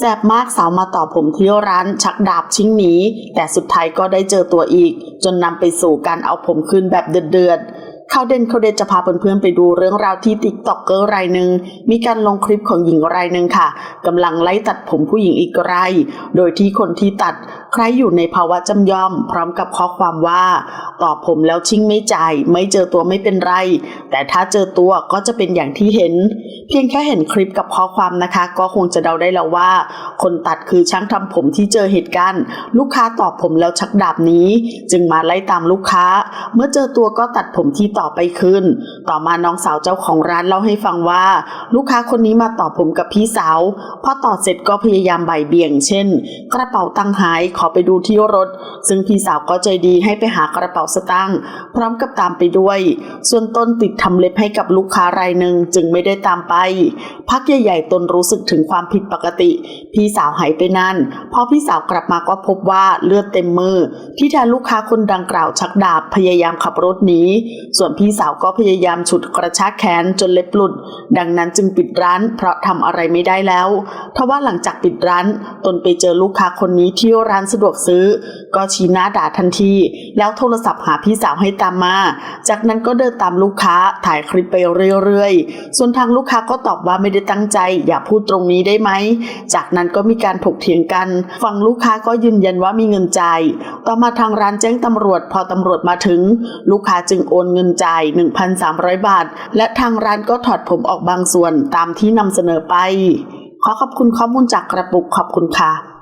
แสบมากสาวมาต่อผมที่ร้านชักดาบชิงหนีแต่สุดท้ายก็ได้เจอตัวอีก จนนำไปสู่การเอาผมคืนแบบเดือดๆข่าวเด่นข่าวเด็ดจะพาเพื่อนๆไปดูเรื่องราวที่ติ๊กต็อกเกอร์รายหนึ่งมีการลงคลิปของหญิงรายหนึ่งค่ะกำลังไล่ตัดผมผู้หญิงอีกรายโดยที่คนที่ตัดใครอยู่ในภาวะจำยอม พร้อมกับข้อความว่า ต่อผมแล้วชิงไม่จ่าย ไม่เจอตัวไม่เป็นไร แต่ถ้าเจอตัวก็จะเป็นอย่างที่เห็น เพียงแค่เห็นคลิปกับข้อความนะคะ ก็คงจะเดาได้แล้วว่า คนตัดคือช่างทำผมที่เจอเหตุการณ์ ลูกค้าตอบผมแล้วชักดาบนี้ จึงมาไล่ตามลูกค้า เมื่อเจอตัวก็ตัดผมที่ต่อไปคืนต่อมาน้องสาวเจ้าของร้านเล่าให้ฟังว่า ลูกค้าคนนี้มาต่อผมกับพี่สาวพอต่อเสร็จก็พยายามใบเบี่ยง เช่น กระเป๋าตังค์หายขอไปดูที่รถ ซึ่งพี่สาวก็ใจดีให้ไปหากระเป๋าสตางค์พร้อมกับตามไปด้วย ส่วนต้นติดทำเล็บให้กับลูกค้ารายหนึ่งจึงไม่ได้ตามไป พักใหญ่ๆตนรู้สึกถึงความผิดปกติ พี่สาวหายไปนั่นพอพี่สาวกลับมาก็พบว่าเลือดเต็มมือ ที่แทนลูกค้าคนดังกล่าวชักดาบพยายามขับรถหนีส่วนพี่สาวก็พยายามฉุดกระชากแขนจนเล็บหลุด ดังนั้นจึงปิดร้านเพราะทำอะไรไม่ได้แล้วทว่าหลังจากปิดร้าน ตนไปเจอลูกค้าคนนี้ที่ร้านสะดวกซื้อก็ชี้หน้าด่าทันที แล้วโทรศัพท์หาพี่สาวให้ตามมา จากนั้นก็เดินตามลูกค้าถ่ายคลิปไปเรื่อยๆ ส่วนทางลูกค้าก็ตอบว่าไม่ได้ตั้งใจ อย่าพูดตรงนี้ได้ไหม จากนั้นก็มีการถกเถียงกัน ฝั่งลูกค้าก็ยืนยันว่ามีเงินจ่าย ต่อมาทางร้านแจ้งตำรวจ พอตำรวจมาถึง ลูกค้าจึงโอนเงินจ่าย 1,300 บาท และทางร้านก็ถอดผมออกบางส่วนตามที่นำเสนอไป ขอขอบคุณข้อมูลจากกระปุกขอบคุณค่ะ